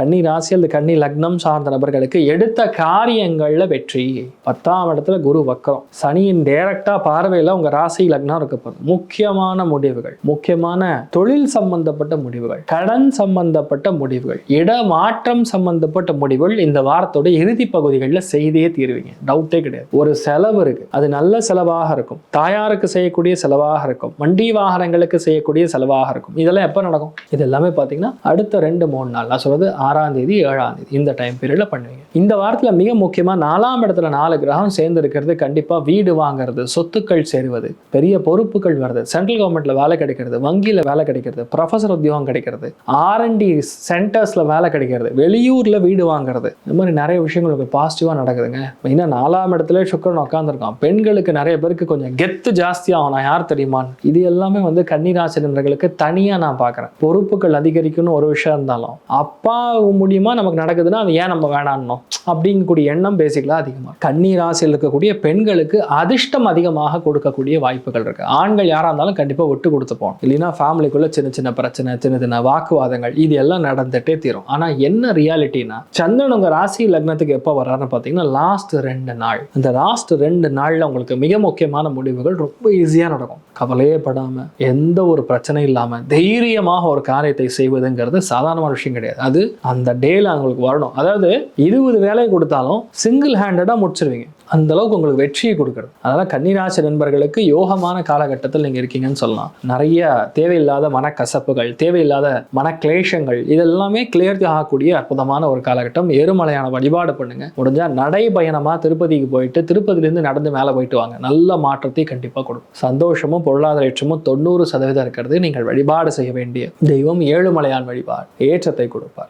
கன்னி ராசி அல்லது கன்னி லக்னம் சார்ந்த நபர்களுக்கு எடுத்த காரியங்களில் வெற்றி. பத்தாம் இடத்துல குரு வக்கரம். சனியின் டைரக்டா பார்வையில் உங்க ராசி லக்னம் இருக்க போகுது. முக்கியமான முடிவுகள் முக்கியமான தொழில் சம்பந்தப்பட்ட முடிவுகள் கடன் சம்பந்தப்பட்ட முடிவுகள் இடமாற்றம் சம்பந்தப்பட்ட முடிவுகள் இந்த வாரத்தோட இறுதி பகுதிகளில் செய்தே தீருவீங்க. டவுட்டே கிடையாது. ஒரு செலவு இருக்கு. அது நல்ல செலவாக இருக்கும். தாயாருக்கு செய்யக்கூடிய செலவாக இருக்கும். வண்டி வாகனங்களுக்கு செய்யக்கூடிய செலவாக இருக்கும். இதெல்லாம் எப்போ நடக்கும்? இது எல்லாமே பார்த்தீங்கன்னா அடுத்த ரெண்டு மூணு நாள். நான் சொல்றது ஆறாம் தேதி ஏழாம் தேதி இந்த டைம் பீரியடில் பண்ணுவீங்க. இந்த வாரத்தில் மிக முக்கியமாக நாலாம் இடத்துல நாலு கிரகம் சேர்ந்து இருக்கிறது கண்டிப்பாக வீடு வாங்குறது சொத்துக்கள் சேருவது பெரிய பொறுப்புகள் வருது சென்ட்ரல் கவர்மெண்ட்ல வேலை கிடைக்கிறது வங்கியில் வேலை கிடைக்கிறது ப்ரொஃபஸர் உத்தியோகம் கிடைக்கிறது ஆர்என்டி சென்டர்ஸில் வேலை கிடைக்கிறது வெளியூரில் வீடு வாங்குறது. இந்த மாதிரி நிறைய விஷயங்கள் உங்களுக்கு பாசிட்டிவாக நடக்குதுங்க. மெயினாக நாலாம் இடத்துல சுக்கரன் உட்காந்துருக்கான் பெண்களுக்கு நிறைய பேருக்கு கொஞ்சம் கெத்து ஜாஸ்தியாகும் நான் யார் தெரியுமான்னு. இது எல்லாமே வந்து கன்னிராசி நண்பர்களுக்கு தனியாக நான் பார்க்குறேன் பொறுப்புகள் அதிகரிக்கணும்னு ஒரு விஷயம் இருந்தாலும் அப்பா மூலியமாக நமக்கு நடக்குதுன்னா அது ஏன் நம்ம வேணான்னோம் அப்படிங்கக்கூடிய எண்ணம் பேசிக்கலாம் அதிகமாக கன்னி ராசியில் இருக்கக்கூடிய பெண்களுக்கு அதிர்ஷ்டம் அதிகமாக கொடுக்கக்கூடிய வாய்ப்புகள் இருக்குது ஆண்கள் யாராக இருந்தாலும் கண்டிப்பாக விட்டு கொடுத்து போகணும். இல்லைன்னா ஃபேமிலிக்குள்ளே சின்ன சின்ன பிரச்சனை சின்ன சின்ன வாக்குவாதங்கள் இது எல்லாம் நடந்துகிட்டே தீரும். ஆனால் என்ன ரியாலிட்டினா சந்திரன் உங்கள் ராசி லக்னத்துக்கு எப்போ வர்றாருன்னு பார்த்தீங்கன்னா லாஸ்ட் ரெண்டு நாள். அந்த லாஸ்ட் ரெண்டு நாளில் உங்களுக்கு மிக முக்கியமான முடிவுகள் ரொம்ப ஈஸியாக நடக்கும். கவலையே படாமல் எந்த ஒரு பிரச்சனையும் இல்லாமல் தைரியமாக ஒரு காரியத்தை செய்வதுங்கிறது சாதாரணமான விஷயம் கிடையாது. அது அந்த டேல அவங்களுக்கு வரணும். அதாவது இருபது வேலையை கொடுத்தாலும் சிங்கிள் ஹேண்டடாக முடிச்சிருவீங்க. அந்த அளவுக்கு உங்களுக்கு வெற்றியை கொடுக்குறது. அதனால கன்னிராசி நண்பர்களுக்கு யோகமான காலகட்டத்தில் நீங்க இருக்கீங்கன்னு சொல்லலாம். நிறைய தேவையில்லாத மனக்கசப்புகள் தேவையில்லாத மன கிளேஷங்கள் இதெல்லாமே கிளியர் ஆகக்கூடிய அற்புதமான ஒரு காலகட்டம். ஏறுமலையான வழிபாடு பண்ணுங்க. முடிஞ்சா நடைபயணமாக திருப்பதிக்கு போயிட்டு திருப்பதியிலேருந்து நடந்து மேலே போயிட்டு வாங்க. நல்ல மாற்றத்தை கண்டிப்பாக கொடுக்கும். சந்தோஷமும் பொருளாதார ஏற்றமும் தொண்ணூறு சதவீதம் இருக்கிறது. நீங்கள் வழிபாடு செய்ய வேண்டிய தெய்வம் ஏழுமலையான் வழிபாடு. ஏற்றத்தை கொடுப்பார்.